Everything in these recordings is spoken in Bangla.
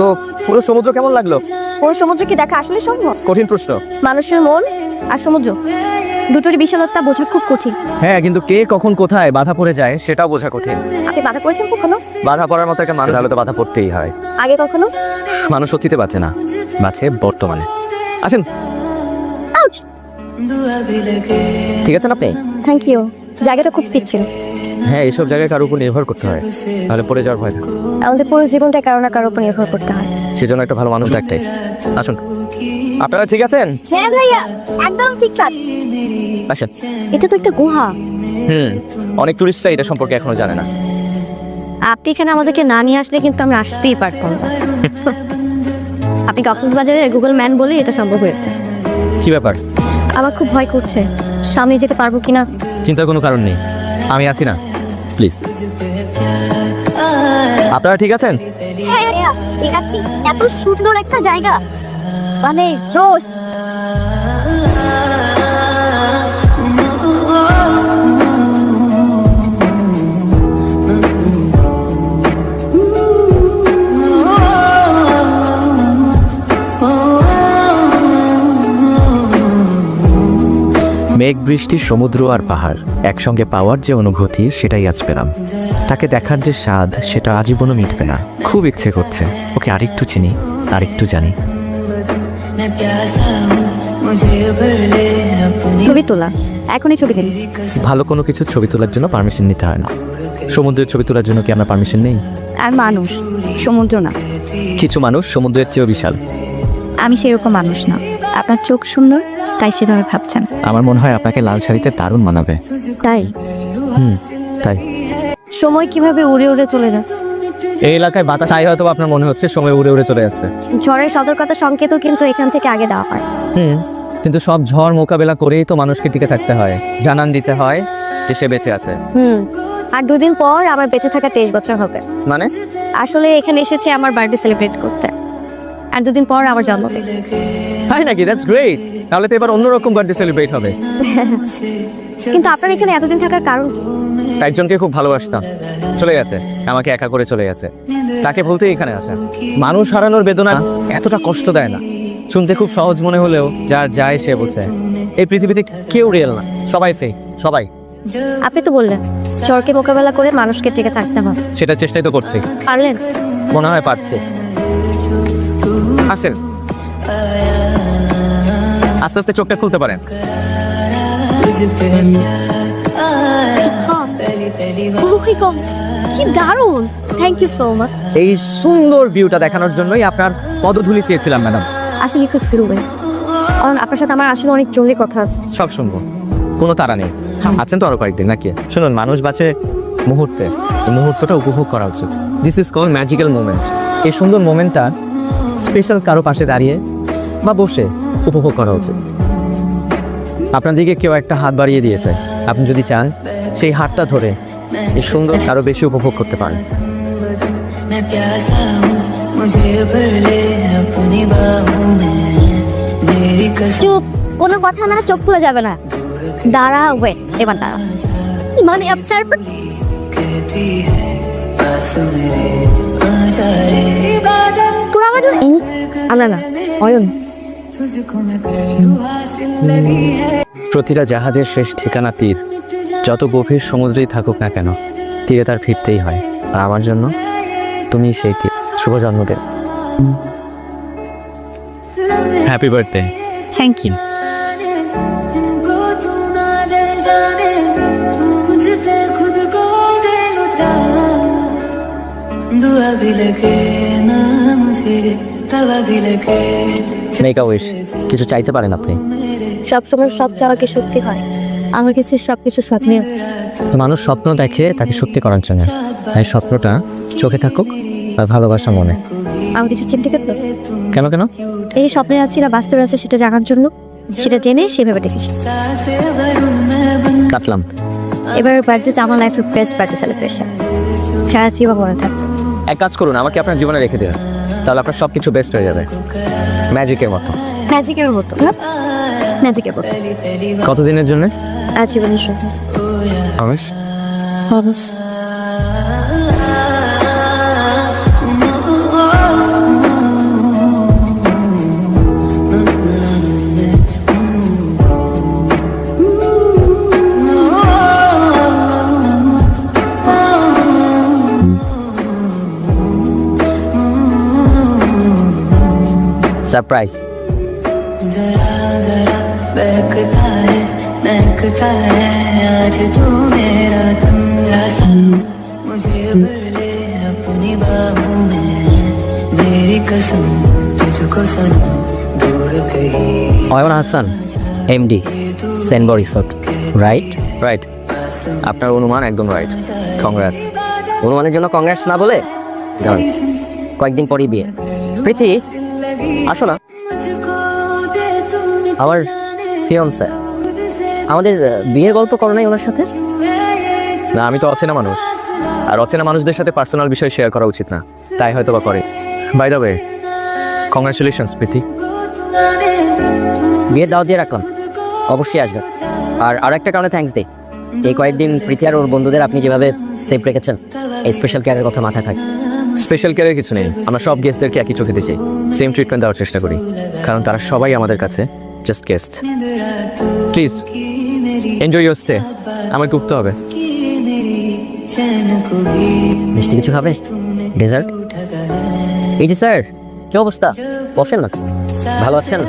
তো পুরো সমুদ্র কেমন লাগল? পুরো সমুদ্র কি দেখা আসলে সম্ভব? কঠিন প্রশ্ন। মানুষের মন আর সমুদ্র দুটোরই বিশালতা বোঝা খুব কঠিন। হ্যাঁ কিন্তু কে কখন কোথায় বাধা পড়ে যায় সেটাও বোঝা কঠিন। আপনি বাধা করেছেন কখনো? বাধা পড়ার মতো একটা মানুষ হলে তো বাধা পড়তেই হয়। আগে কখনো? মানুষ সত্যিতে বাঁচে না বাঁচে বর্তমানে। আসেন। ঠিক আছেন আপনি? থ্যাংক ইউ জায়গাটা খুব পিচ্ছিল। হ্যাঁ এইসব জায়গায় কারোর উপর নির্ভর করতে হয়। তাহলে পড়ে যাওয়ার ভয় থাকে। আমাদের পুরো জীবনটা কারও না কারোর উপর নির্ভর করতে হয়। সেজন্য একটা ভালো মানুষ একটাই আসুন। আপনারা ঠিক আছেন? হ্যাঁ ভাইয়া একদম ঠিকঠাক আসেন। এটা তো একটা গুহা। হুম অনেক টুরিস্টরা এটা সম্পর্কে এখনও জানে না। আপনি এখানে আমাদেরকে না নিয়ে আসলে কিন্তু আমি আসতেই পারতাম না। আপনি কক্সবাজারের গুগল ম্যান বলে এটা সম্ভব হয়েছে? কি ব্যাপার? আমার খুব ভয় করছে। সামনে যেতে পারব কিনা? চিন্তার কোনো কারণ নেই। আমি আছি না। প্লিজ। আপনারা ঠিক আছেন? হ্যাঁ ঠিক আছি। এত সুন্দর একটা জায়গা। মানে জোস মেঘ বৃষ্টি সমুদ্র আর পাহাড়। একসঙ্গে পাওয়ার যে অনুভূতি সেটাই আজ পেলাম। তাকে দেখার যে স্বাদ সেটা আজীবনও মিটবে না। খুব ইচ্ছে করছে। ওকে আরেকটু চিনি আরেকটু জানি। ছবি তোলা। এখনই ছবি দিন ভালো কোনো কিছু ছবি তোলার জন্য পারমিশন নিতে হয় না। সমুদ্রের ছবি তোলার জন্য কি আমার পারমিশন নেই? আর মানুষ সমুদ্র না। কিছু মানুষ সমুদ্রের চেয়েও বিশাল। আমি সেরকম মানুষ না। আপনার চোখ সুন্দর তাই সেভাবে ভাবছেন আমার মনে হয় আপনাকে লাল শাড়িতে দারুণ মানাবে। তাই? হুম তাই। সময় কীভাবে উড়ে উড়ে চলে যাচ্ছে? এই এলাকায় বাতাস তাই হয়তো আপনার মনে হচ্ছে সময় উড়ে উড়ে চলে যাচ্ছে। ঝড়ের সতর্কতা সংকেতও কিন্তু এখান থেকে আগে দেওয়া হয়। হুম কিন্তু সব ঝড় মোকাবেলা করেই তো মানুষকে টিকে থাকতে হয়। জানান দিতে হয় যে সে বেঁচে আছে। হুম আর দুদিন পর আমার বেঁচে থাকা তেইশ বছর হবে। মানে? আসলে এখানে এসেছে আমার বার্থডে সেলিব্রেট করতে। আর দুদিন পর আমার জন্মদিন। তাই নাকি? দ্যাটস গ্রেট তাহলে তো এবার অন্যরকম বার্থডে সেলিব্রেট হবে। কিন্তু আপনার এখানে এতদিন থাকার কারণ? কি? একজনকে খুব ভালোবাসতাম। চলে গেছে। আমাকে একা করে চলে গেছে। তাকে বলতে এখানে আসা। মানুষ হারানোর বেদনা এতটা কষ্ট দেয় না। শুনতে খুব সহজ মনে হলেও যার যায় সে বোঝে। এই পৃথিবীতে কেউ রিয়েল না। সবাই ফেক সবাই। আপনি তো বললেন ঝড়কে মোকাবেলা করে মানুষকে টিকে থাকতে হবে। সেটা চেষ্টাই তো করছি। পারলেন? মনে হয় পারছে। আসেন। আস্তে আস্তে চোখটা খুলতে পারেন। কি দারুণ। থ্যাংক ইউ সো মাচ এই সুন্দর ভিউটা দেখানোর জন্যই আপনার পদধুলি চেয়েছিলাম ম্যাডাম আসলে খুব ফিরু ভাই। কারণ আপনার সাথে আমার আসলে অনেক জরুরি কথা আছে। সব শুনব। কোনো তারা নেই। আছেন তো আরও কয়েকদিন নাকি? শুনুন মানুষ বাঁচে মুহূর্তে। মুহূর্তটা উপভোগ করা উচিত। This is call magical moment এই সুন্দর মোমেন্টটা স্পেশাল কারও পাশে দাঁড়িয়ে বা বসে উপভোগ করা উচিত। আপনার দিকে কেউ একটা হাত বাড়িয়ে দিয়েছে। আপনি যদি চান, সেই হাতটা ধরে এই সুন্দর আরও বেশি উপভোগ করতে পারেন। চুপ, কোনো কথা না, চোখ খুলে যাবে না। দাঁড়া ওয়েট এবার দাঁড়া। মানে আমরা না, অয়ন। প্রতিটা জাহাজের শেষ ঠিকানা তীর। যত গভীর সমুদ্রেই থাকুক না কেন তীরে তার ফিরতেই হয়। আর আমার জন্য তুমি সেই তীর। শুভ জন্মদিন। Happy birthday thank you Make a wish. কিছু চাইতে পারেন আপনি। সবসময় সব চাওয়া কি সত্যি হয়। আমার কাছে সব কিছু স্বপ্নের। মানুষ স্বপ্ন দেখে তাকে সত্যি করার জন্য। তাই স্বপ্নটা চোখে থাকুক আর ভালোবাসা মনে। আমার কিছু চিন্তা কেন কেন? এই স্বপ্নে আছি না বাস্তবে আছে সেটা জানার জন্য সেটা জেনে সেভাবে ডিসিশন কাটলাম। এবার বার্থডে আমার লাইফের বেস্ট বার্থডে সেলিব্রেশন সারা জীবন মনে থাকবে এক কাজ করুন আমাকে আপনার জীবনে রেখে দেবেন তাহলে আপনার সব কিছু বেস্ট হয়ে যাবে। ম্যাজিকের মতো। ম্যাজিকের মতো। হ্যাঁ? ম্যাজিকের মতো। কতদিনের জন্য? আজীবনের জন্য সারপ্রাইজ जरा जरा बहकता है महकता है आज तू मेरा तंगा सा मुझे भर ले अपनी बाहों में मेरी कसम तुझको सनम दूर कहीं অয়ন হাসান এমডি সেনবো রিসোর্ট রাইট রাইট আপনার অনুমান একদম রাইট কংগ্রাটস অনুমানের জন্য কংগ্রেস না বলে দাঁড়ান। কয়েকদিন পরেই বিয়ে প্রীতি আসো না আমার ফিয়ন্সে। আমাদের বিয়ের গল্প করো নাই ওনার সাথে? না আমি তো অচেনা মানুষ। আর অচেনা মানুষদের সাথে পার্সোনাল বিষয় শেয়ার করা উচিত না। তাই হয়তো বা করে। By the way congratulations Preeti. বিয়ের দাওয়াত দিয়ে রাখলাম। অবশ্যই আসবে আর আরও একটা কারণে থ্যাঙ্কস দিই। এই কয়েকদিন প্রীতি আর ওর বন্ধুদের আপনি যেভাবে সেফ রেখেছেন এই স্পেশাল কেয়ারের কথা মাথায় থাকে। স্পেশাল কেয়ারের কিছু নেই। আমরা সব গেস্টদেরকে একই চোখে দেখি। সেম ট্রিটমেন্ট দেওয়ার চেষ্টা করি। কারণ তারা সবাই আমাদের কাছে। Just guest please enjoy your stay আমার ঘুরতে হবে। মিষ্টি কিছু খাবে? ডেজার্ট এই যে স্যার কি অবস্থা? বসেন না। ভালো আছেন?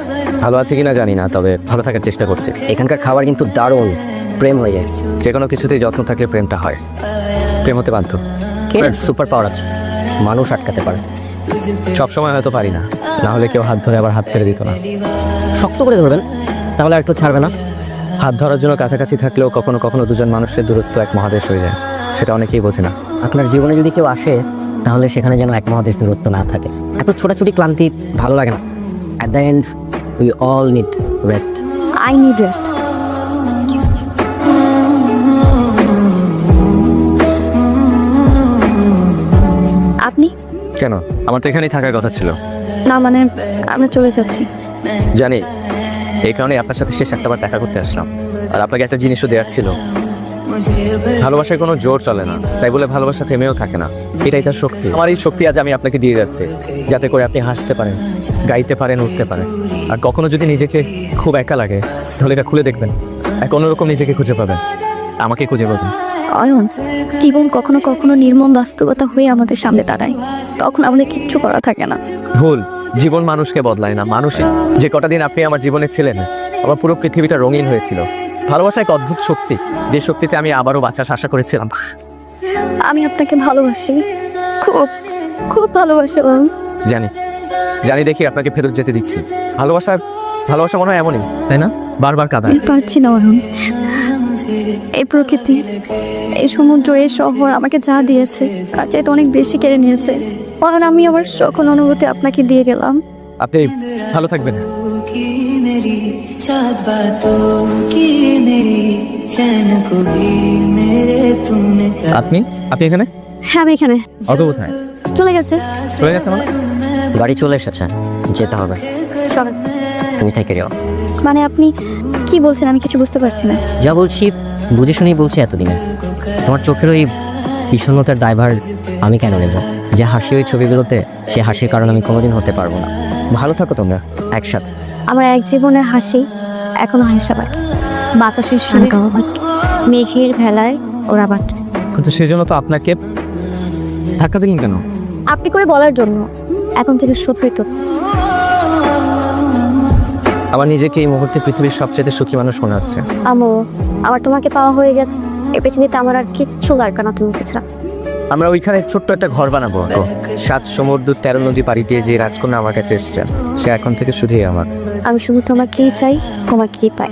ভালো আছে কিনা জানি না তবে ভালো থাকার চেষ্টা করছি। এখানকার খাবার কিন্তু দারুণ। প্রেম হয়ে যায়। যে কোনো কিছুতেই যত্ন থাকলে প্রেমটা হয়। প্রেম হতে বাধ্য। সুপার পাওয়ার আছে। মানুষ আটকাতে পারে। সবসময় হয়তো পারি না। না হলে কেউ হাত ধরে আবার হাত ছেড়ে দিত না। শক্ত করে ধরবেন, তাহলে একটু ছাড়বে না। হাত ধরার জন্য কাছাকাছি থাকলেও কখনো কখনো দুজন মানুষের দূরত্ব এক মহাদেশ হয়ে যায়। সেটা অনেকেই বোঝে না। আপনার জীবনে যদি কেউ আসে, তাহলে সেখানে যেন এক মহাদেশ দূরত্ব না থাকে। এত ছোটাছুটি ক্লান্তি ভালো লাগে না। At the end we all need rest I need rest কেন? আমার তো এখানেই থাকার কথা ছিল। না মানে আমি চলে যাচ্ছি। জানি এই কারণে আপনার সাথে শেষ একটাবার দেখা করতে আসলাম। আর আপনাকে একটা জিনিসও দেওয়ার ছিল। ভালোবাসার কোনো জোর চলে না তাই বলে ভালোবাসা থেমেও থাকে না। এটাই তার শক্তি। আমার এই শক্তি আজ আমি আপনাকে দিয়ে যাচ্ছি যাতে করে আপনি হাসতে পারেন গাইতে পারেন উঠতে পারেন। আর কখনো যদি নিজেকে খুব একা লাগে তাহলে এটা খুলে দেখবেন। এক অন্যরকম নিজেকে খুঁজে পাবেন। আমাকে খুঁজে পাবেন। অয়ন জীবন কখনো কখনো নির্মম বাস্তবতা হয়ে আমাদের সামনে দাঁড়ায়। তখন আমাদের কিচ্ছু করা থাকে না। ভুল। জীবন মানুষকে বদলায় না মানুষে যে কটা দিন আপনি আমার জীবনে ছিলেন আমার পুরো পৃথিবীটা রঙিন হয়েছিল। ভালোবাসা এক অদ্ভুত শক্তি। যে শক্তিতে আমি আবারও বাঁচার আশা করেছিলাম। আমি আপনাকে ভালোবাসি। খুব খুব ভালোবাসি জানি। জানি দেখি আপনাকে ফেরত যেতে দিচ্ছি। ভালোবাসা ভালোবাসা মনে হয় এমনই তাই না? বারবার কাঁদায়। পারছি না অয়ন। এই প্রকৃতি এই সমুদ্র এই শহর আমাকে যা দিয়েছে তার চাইতে অনেক বেশি কেড়ে নিয়েছে। কারণ আমি আমার সকল অনুভূতি আপনাকে দিয়ে গেলাম। আপনি ভালো থাকবেন। আপনি? আপনি এখানে? হ্যাঁ আমি এখানে। অত কোথায়? চলে গেছে। চলে গেছে মানে? বাড়ি চলে এসেছে যেতে হবে। চলো। তুমি থেকে মানে আপনি কি বলছেন আমি কিছু বুঝতে পারছি না। যা বলছি বুঝে শুনেই বলছি এতদিনে। তোমার চোখের ওই বিষণ্ণতার দায়ভার আমি কেন নেব? যে হাসি ওই ছবিগুলোতে সে হাসির কারণ আমি কোনোদিন হতে পারব না। ভালো থাকো তোমরা একসাথে। আমার এক জীবনে হাসি এখনও হাসা বাকি। বাতাসের সুরে গাওয়া বাকি। মেঘের ভেলায় ওরা বাকি। কিন্তু সেজন্য তো আপনাকে ধাক্কা দিলেন কেন? আপনি করে বলার জন্য। এখন থেকে শোধ হইতো আমার নিজেকে এই মুহূর্তে পৃথিবীর সবচেয়ে সুখী মানুষ মনে হচ্ছে। আমো আমার তোমাকে পাওয়া হয়ে গেছে। এ পৃথিবীতে আমার আর কিচ্ছু দরকার না তুমি কিছু আমরা ওইখানে ছোট্ট একটা ঘর বানাবো। সাত সমুদ্র তেরো নদী পাড়ি দিয়ে যে রাজকন্যা আমার কাছে এসেছেন সে এখন থেকে শুধুই আমার। আমি শুধু তোমাকেই চাই তোমাকেই পাই।